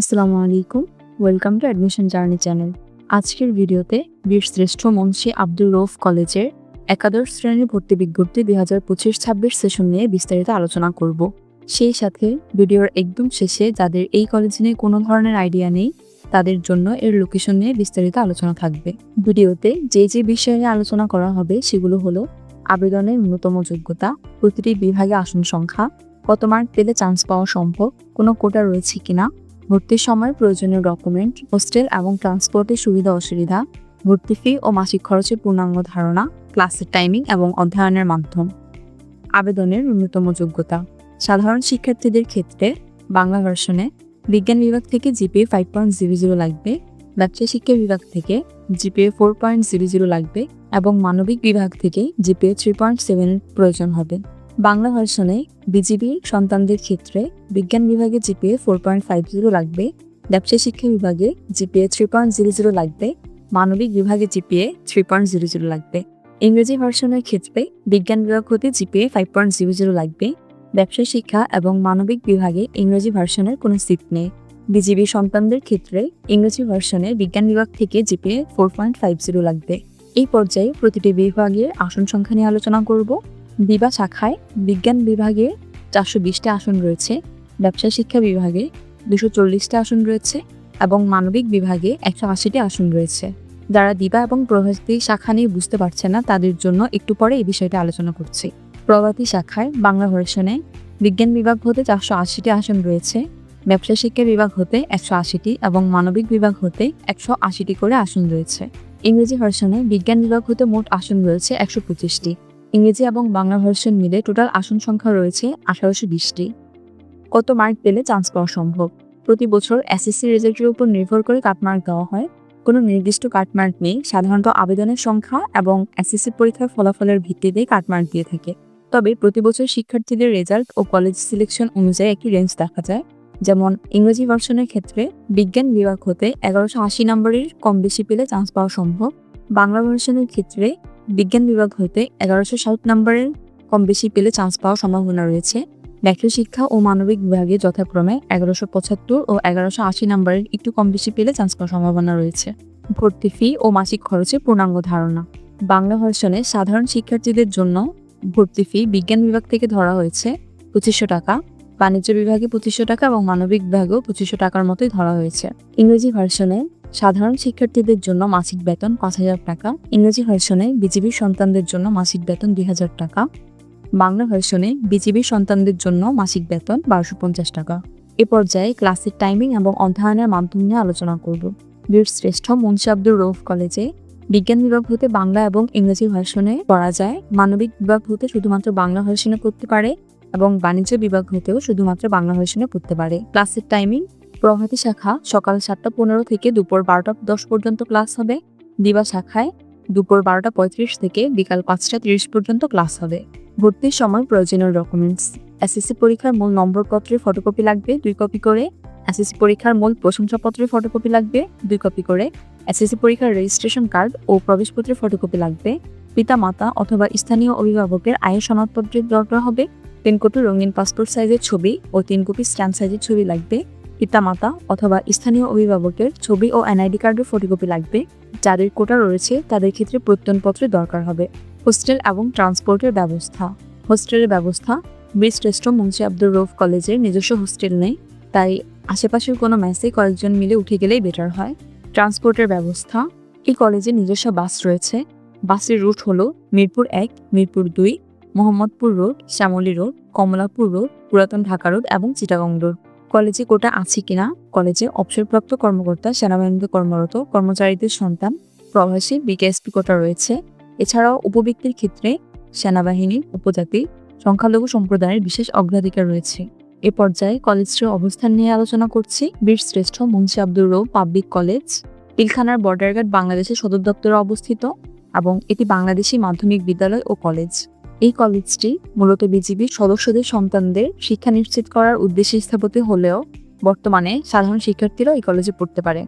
আসসালামু আলাইকুম। Welcome to admission journey channel আজকের ভিডিওতে বীর শ্রেষ্ঠ মুন্সি আব্দুল রৌফ কলেজের একাদশ শ্রেণির ভর্তি বিজ্ঞপ্তি দুই হাজার পঁচিশ ছাব্বিশ সেশন নিয়ে বিস্তারিত আলোচনা করব। সেই সাথে ভিডিওর একদম শেষে যাদের এই কলেজ নিয়ে কোনো ধরনের আইডিয়া নেই, তাদের জন্য এর লোকেশন নিয়ে বিস্তারিত আলোচনা থাকবে। ভিডিওতে যে যে বিষয় নিয়ে আলোচনা করা হবে সেগুলো হলো আবেদনের ন্যূনতম যোগ্যতা, প্রতিটি বিভাগে আসন সংখ্যা, কত মার্ক পেলে চান্স পাওয়া সম্ভব, কোনো কোটা রয়েছে কিনা ভর্তির সময় প্রয়োজনীয় ডকুমেন্ট, হোস্টেল এবং ট্রান্সপোর্টের সুবিধা অসুবিধা, ভর্তি ফি ও মাসিক খরচের পূর্ণাঙ্গ ধারণা, ক্লাসের টাইমিং এবং অধ্যয়নের মাধ্যম। আবেদনের ন্যূনতম যোগ্যতা। সাধারণ শিক্ষার্থীদের ক্ষেত্রে বাংলা ভার্সনে বিজ্ঞান বিভাগ থেকে GPA five point zero zero লাগবে, ব্যবসা শিক্ষা বিভাগ থেকে GPA four point zero zero লাগবে এবং মানবিক বিভাগ থেকে জিপিএ থ্রি পয়েন্ট সেভেন প্রয়োজন হবে। বাংলা ভার্সনে বিজিবি সন্তানদের ক্ষেত্রে বিজ্ঞান বিভাগে GPA four point five zero লাগবে, ব্যবসা শিক্ষা বিভাগে GPA three point zero zero লাগবে, মানবিক বিভাগে GPA three point zero zero লাগবে। ইংরেজি ভার্সনের ক্ষেত্রে বিজ্ঞান বিভাগ হতে GPA five point zero zero লাগবে, ব্যবসা শিক্ষা এবং মানবিক বিভাগে ইংরেজি ভার্সনের কোনো সিট নেই। বিজিবি সন্তানদের ক্ষেত্রে ইংরেজি ভার্সনে বিজ্ঞান বিভাগ থেকে GPA four point five zero লাগবে। এই পর্যায়ে প্রতিটি বিভাগের আসন সংখ্যা নিয়ে আলোচনা করব। বিবা শাখায় বিজ্ঞান বিভাগে চারশো বিশটা আসন রয়েছে ব্যবসা শিক্ষা বিভাগে দুশো চল্লিশটা আসন রয়েছে এবং মানবিক বিভাগে একশো আশিটি আসন রয়েছে। যারা দিবা এবং প্রভাতী শাখা নিয়ে বুঝতে পারছে না, তাদের জন্য একটু পরে এই বিষয়টা আলোচনা করছি। প্রভাতী শাখায় বাংলা ভার্সনে বিজ্ঞান বিভাগ হতে চারশো আশিটি আসন রয়েছে ব্যবসা শিক্ষা বিভাগ হতে একশো আশিটি এবং মানবিক বিভাগ হতে একশো আশিটি করে আসন রয়েছে। ইংরেজি ভার্সনে বিজ্ঞান বিভাগ হতে মোট আসন রয়েছে একশো পঁচিশটি। ইংরেজি এবং বাংলা ভার্সন মিলে টোটাল আসন সংখ্যা রয়েছে আঠারোশো বিশটি। কত মার্ক পেলে চান্স পাওয়া সম্ভব? প্রতি বছর এসএসসি রেজাল্টের উপর নির্ভর করে কাটমার্ক দেওয়া হয়। কোনো নির্দিষ্ট কাটমার্ক নেই, সাধারণত আবেদনের সংখ্যা এবং এসএসসি পরীক্ষার ফলাফলের ভিত্তিতে কাটমার্ক দিয়ে থাকে। তবে প্রতি বছর শিক্ষার্থীদের রেজাল্ট ও কলেজ সিলেকশন অনুযায়ী একটি রেঞ্জ দেখা যায়। যেমন, ইংরেজি ভার্সনের ক্ষেত্রে বিজ্ঞান বিভাগ হতে এগারোশো আশি নম্বরের কম বেশি পেলে চান্স পাওয়া সম্ভব। বাংলা ভার্সনের ক্ষেত্রে বিজ্ঞান বিভাগ হতে এগারোশো ষাট নম্বরের কম বেশি পেলে চান্স পাওয়ার সম্ভাবনা রয়েছে। ব্যাখ্যা শিক্ষা ও মানবিক বিভাগে যথাক্রমে এগারোশো পঁচাত্তর ও এগারোশো আশি নম্বরের একটু কম বেশি পেলে চান্স পাওয়ার সম্ভাবনা রয়েছে। ভর্তি ফি ও মাসিক খরচে পূর্ণাঙ্গ ধারণা। বাংলা ভার্সনে সাধারণ শিক্ষার্থীদের জন্য ভর্তি ফি বিজ্ঞান বিভাগ থেকে ধরা হয়েছে পঁচিশশো টাকা, বাণিজ্য বিভাগে পঁচিশশো টাকা এবং মানবিক বিভাগেও পঁচিশশো টাকার মতোই ধরা হয়েছে। ইংরেজি ভার্সনে সাধারণ শিক্ষার্থীদের জন্য মাসিক বেতন পাঁচ হাজার টাকা, ইংরেজি ভার্সনে বিজিবি সন্তানদের জন্য মাসিক বেতন দুই হাজার টাকা, বাংলা ভার্সনে বিজিবি সন্তানদের জন্য মাসিক বেতন বারোশো পঞ্চাশ টাকা। এ পর্যায়ে ক্লাসের টাইমিং এবং অধ্যয়নের মাধ্যম নিয়ে আলোচনা করব। বীর শ্রেষ্ঠ মুন্সি আব্দুর রৌফ কলেজে বিজ্ঞান বিভাগ হতে বাংলা এবং ইংরেজি ভার্সনে পড়া যায়। মানবিক বিভাগ হতে শুধুমাত্র বাংলা ভার্সনে পড়তে পারে এবং বাণিজ্য বিভাগ হতেও শুধুমাত্র বাংলা ভার্সনে পড়তে পারে। ক্লাসের টাইমিং প্রভাতী শাখা সকাল সাতটা পনেরো থেকে দুপুর বারোটা দশ পর্যন্ত ক্লাস হবে। দিবা শাখায় দুপুর বারোটা পঁয়ত্রিশ থেকে বিকাল পাঁচটা তিরিশ পর্যন্ত ক্লাস হবে। ভর্তির সময় প্রয়োজনীয় ডকুমেন্টস এসএসসি পরীক্ষার মূল নম্বরপত্রের ফটোকপি লাগবে, দুই কপি করে। এসএসসি পরীক্ষার মূল প্রশংসাপত্রের ফটোকপি লাগবে, দুই কপি করে। এসএসসি পরীক্ষার রেজিস্ট্রেশন কার্ড ও প্রবেশপত্রের ফটোকপি লাগবে। পিতা মাতা অথবা স্থানীয় অভিভাবকের আয়ের সনদপত্রের দরকার হবে। তিন কপি রঙিন পাসপোর্ট সাইজের ছবি ও তিন কপি স্ট্যাম্প সাইজের ছবি লাগবে। পিতামাতা অথবা স্থানীয় অভিভাবকের ছবি ও এনআইডি কার্ডের ফটোকপি লাগবে। যাদের কোটা রয়েছে, তাদের ক্ষেত্রে প্রত্যয়নপত্রের দরকার হবে। হোস্টেল এবং ট্রান্সপোর্টের ব্যবস্থা। হোস্টেলের ব্যবস্থা। বীরশ্রেষ্ঠ মুন্সি আব্দুর রৌফ কলেজের নিজস্ব হোস্টেল নেই, তাই আশেপাশের কোনো মেসে কয়েকজন মিলে উঠে গেলেই বেটার হয়। ট্রান্সপোর্টের ব্যবস্থা। এই কলেজে নিজস্ব বাস রয়েছে। বাসের রুট হলো মিরপুর এক, মিরপুর দুই, Mohammadpur road, Shyamoli road, Kamalapur road, পুরাতন ঢাকা রোড এবং চিটাগং রোড। কলেজে কোটা আছে কিনা? কলেজে অবসরপ্রাপ্ত কর্মকর্তা, সেনাবাহিনীতে কর্মরত কর্মচারীদের সন্তান, প্রবাসী, বিকেএসপি কোটা রয়েছে। এছাড়াও উপব্যক্তির ক্ষেত্রে সেনাবাহিনী উপজাতি, সংখ্যালঘু সম্প্রদায়ের বিশেষ অগ্রাধিকার রয়েছে। এ পর্যায়ে কলেজটির অবস্থান নিয়ে আলোচনা করছি। বীর শ্রেষ্ঠ মুন্সি আব্দুর রৌ পাবলিক কলেজ পিলখানার বর্ডার গার্ড বাংলাদেশের সদর দপ্তরে অবস্থিত এবং এটি বাংলাদেশি মাধ্যমিক বিদ্যালয় ও কলেজ। এই কলেজটি মূলত বিজিবির সদস্যদের সন্তানদের শিক্ষা নিশ্চিত করার উদ্দেশ্যে স্থাপিত হলেও বর্তমানে সাধারণ শিক্ষার্থীরাও এই কলেজে পড়তে পারে।